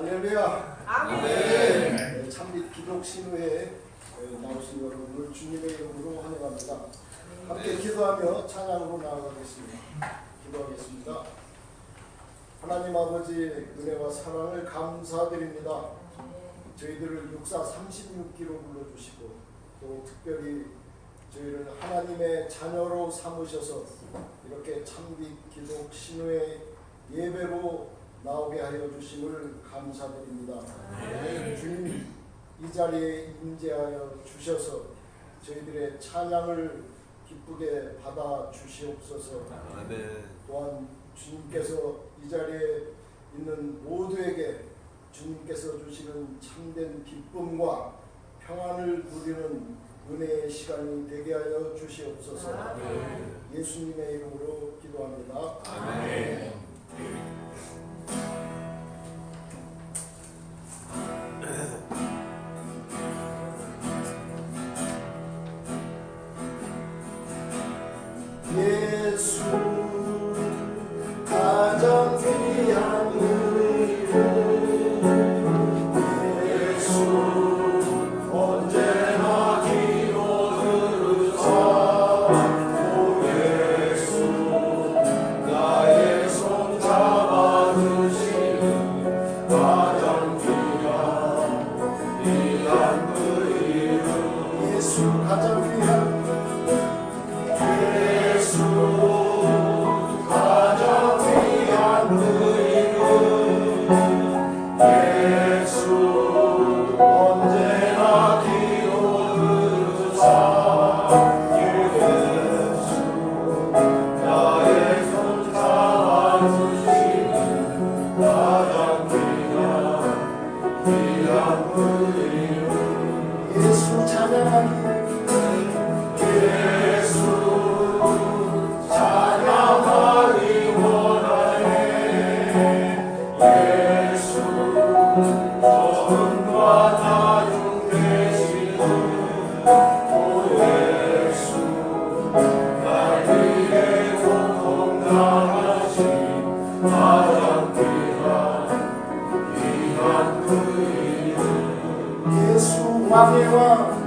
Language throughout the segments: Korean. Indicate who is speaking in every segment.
Speaker 1: 할렐루야.
Speaker 2: 아멘.
Speaker 1: 네, 참빛 기독 신우에 나오신 여러분을 주님의 이름으로 환영합니다. 함께 기도하며 찬양으로 나아가겠습니다. 기도하겠습니다. 하나님 아버지 은혜와 사랑을 감사드립니다. 저희들을 육사 36기로 불러주시고 또 특별히 저희를 하나님의 자녀로 삼으셔서 이렇게 참빛 기독 신우의 예배로 나오게 하여 주심을 감사드립니다. 주님 이 자리에 임재하여 주셔서 저희들의 찬양을 기쁘게 받아 주시옵소서.
Speaker 3: 아멘.
Speaker 1: 또한 주님께서 이 자리에 있는 모두에게 주님께서 주시는 참된 기쁨과 평안을 누리는 은혜의 시간이 되게 하여 주시옵소서. 예수님의 이름으로 기도합니다.
Speaker 3: 아멘.
Speaker 1: 예 귀한 그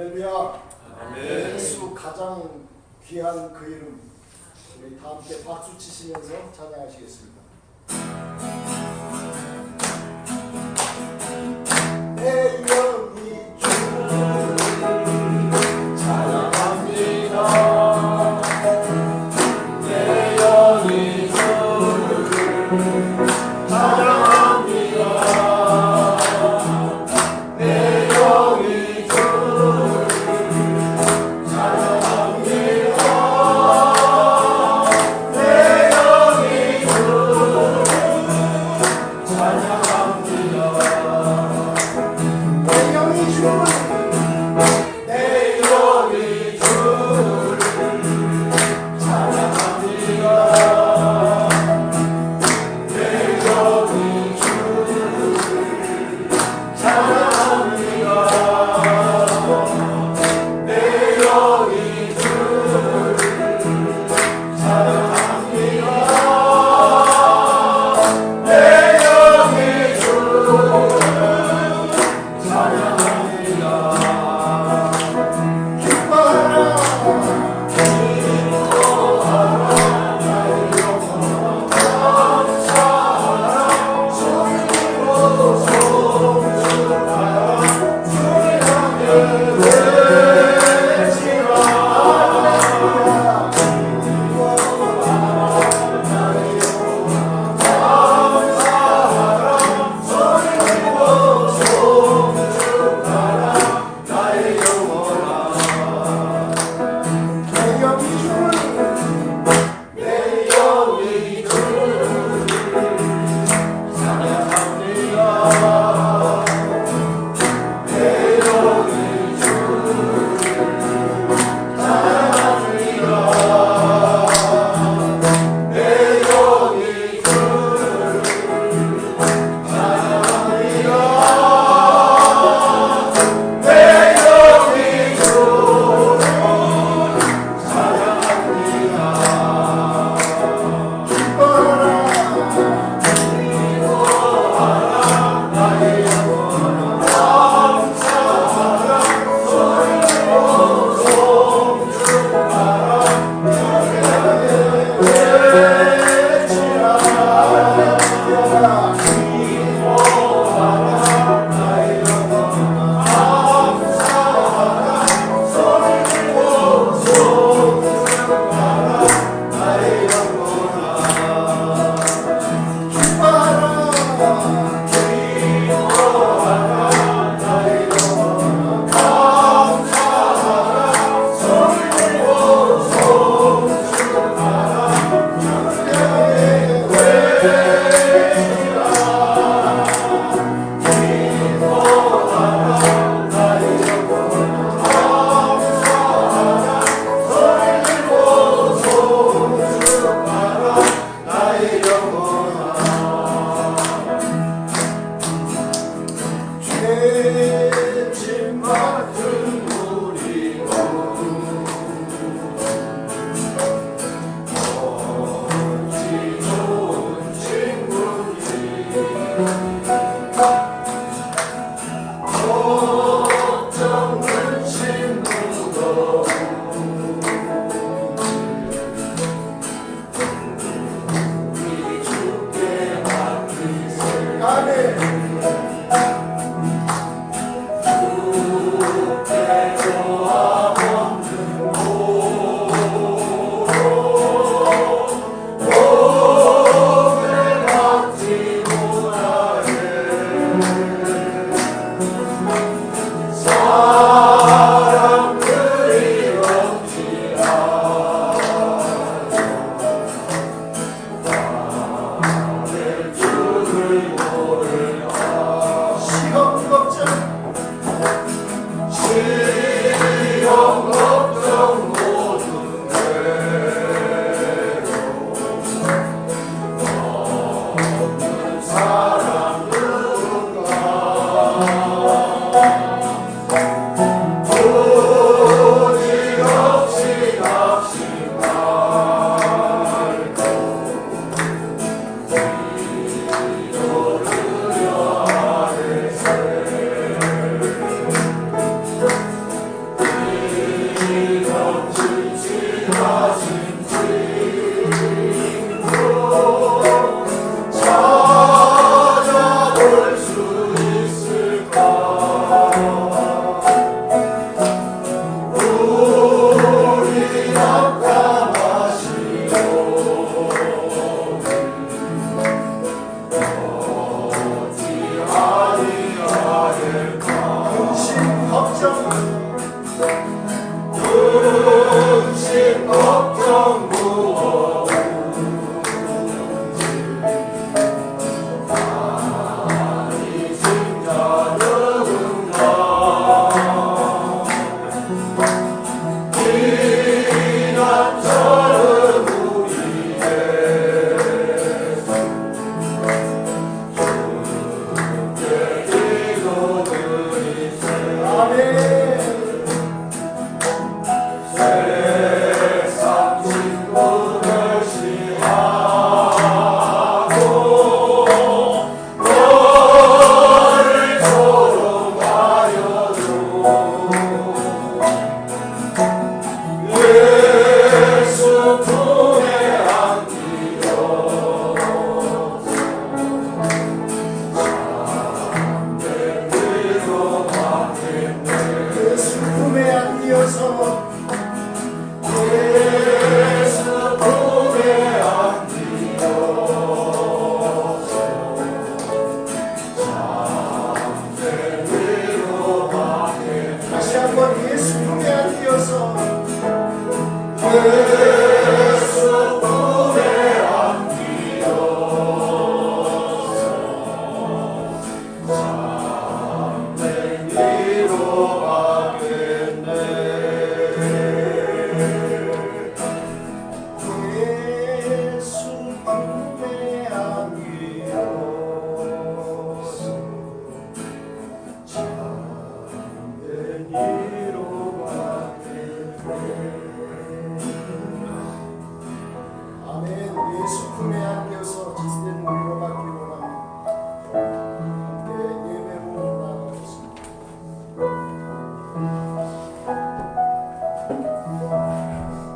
Speaker 1: 할렐루야
Speaker 3: 아멘.
Speaker 1: 예수 가장 귀한 그 이름 우리 다 함께 박수 치시면서 찬양하시겠습니다. Thank you.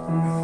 Speaker 2: 주